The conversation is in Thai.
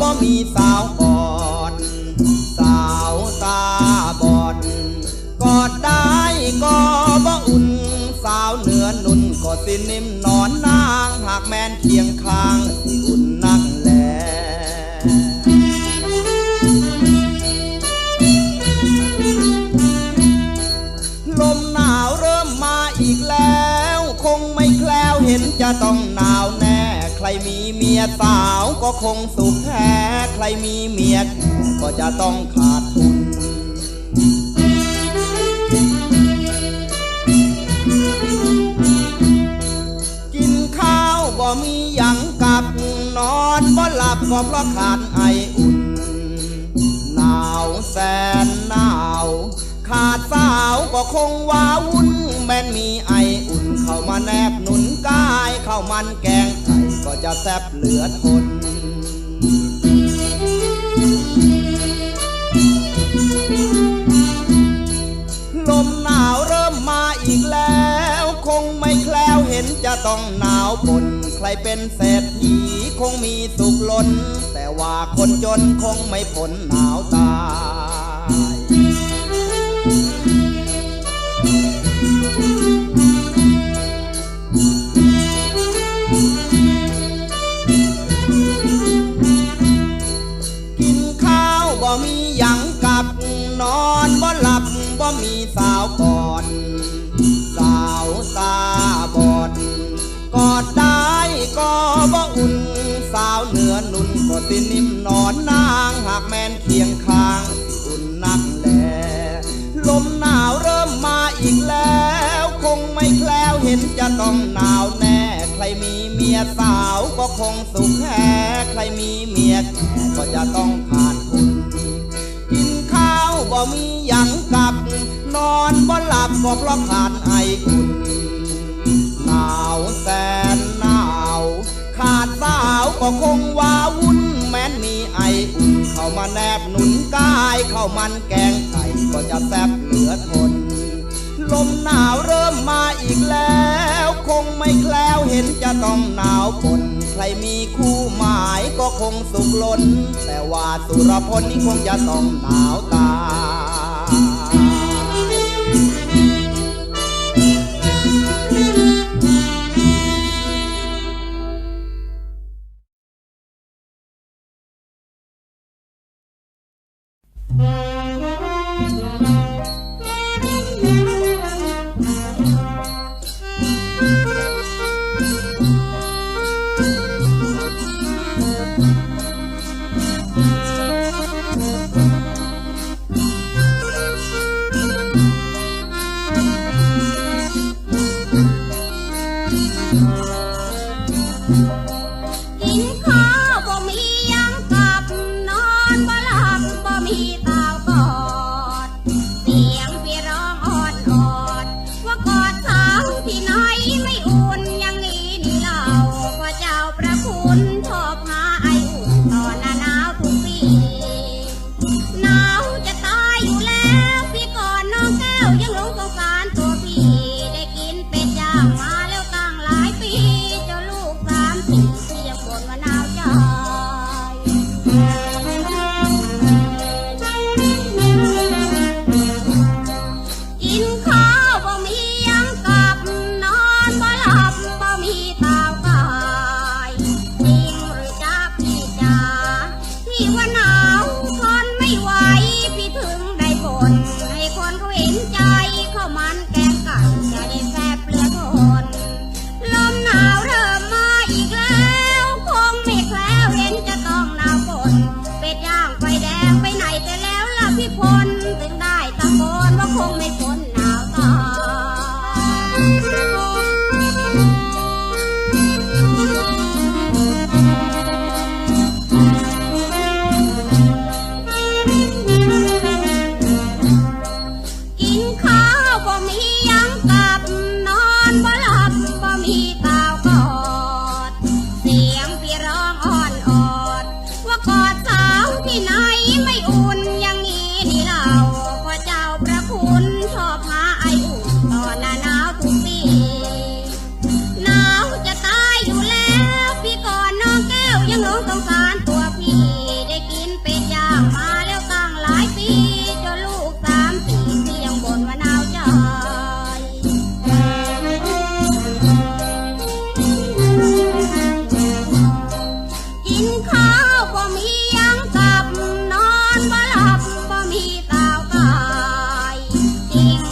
บ่มีสาวบอด สาวตาบอดกอดได้ก็บ่อุ่น สาวเหนือนุ่นก็สินิ่มนอนนางหากแม่นเคียง มีเมียสาวก็คงสุขแท้ ใครมีเมียแก่ก็จะต้องขาดทุน กินข้าวบ่มีหยังกับนอนบ่หลับก็เพราะขาดไออุ่น หนาวแสนหนาวขาดสาวก็คงว้าวุ่น แม้นมีไออุ่นเข้ามาแนบหนุนกายเข้ามันแกง ก็จะแซบเหลือทน ลมหนาวเริ่มมาอีกแล้ว คงไม่แคล้วเห็นจะต้องหนาวปนใครเป็นเศรษฐีคงมีสุขล้น แต่ว่าคนจนคงไม่พ้นหนาวตา บ่มีหยังกับ นอนบ่หลับบ่มีสาวก่อน สาวตาบอดกอดได้ก็บ่อุ่น สาวเหนือนุ่นก็ตินิ่มนอนนางหากแม่นเคียงข้างอุ่นนักแลลมหนาวเริ่มมาอีกแล้ว คงไม่แคล้วเห็นจะต้องหนาวแน่ใครมีเมียสาวก็คงสุขแท้ใครมีเมียแก่ก็จะต้อง บ่หลับก็เพราะขาดไออุ่นหนาวแสนหนาว ขาดสาวก็คงว้าวุ่นแม้นมีไออุ่นเข้ามาแนบหนุนกายเข้ามันแกงไก่ก็จะแซบเหลือทน ลมหนาวเริ่มมาอีกแล้ว คงไม่แคล้วเห็นจะต้องหนาวปนใครมีคู่หมายก็คงสุขล้น แต่ว่าสุรพลนี่คงจะต้องหนาวตา ยกิ นว่าคงไม่พ้นหนาวตา East.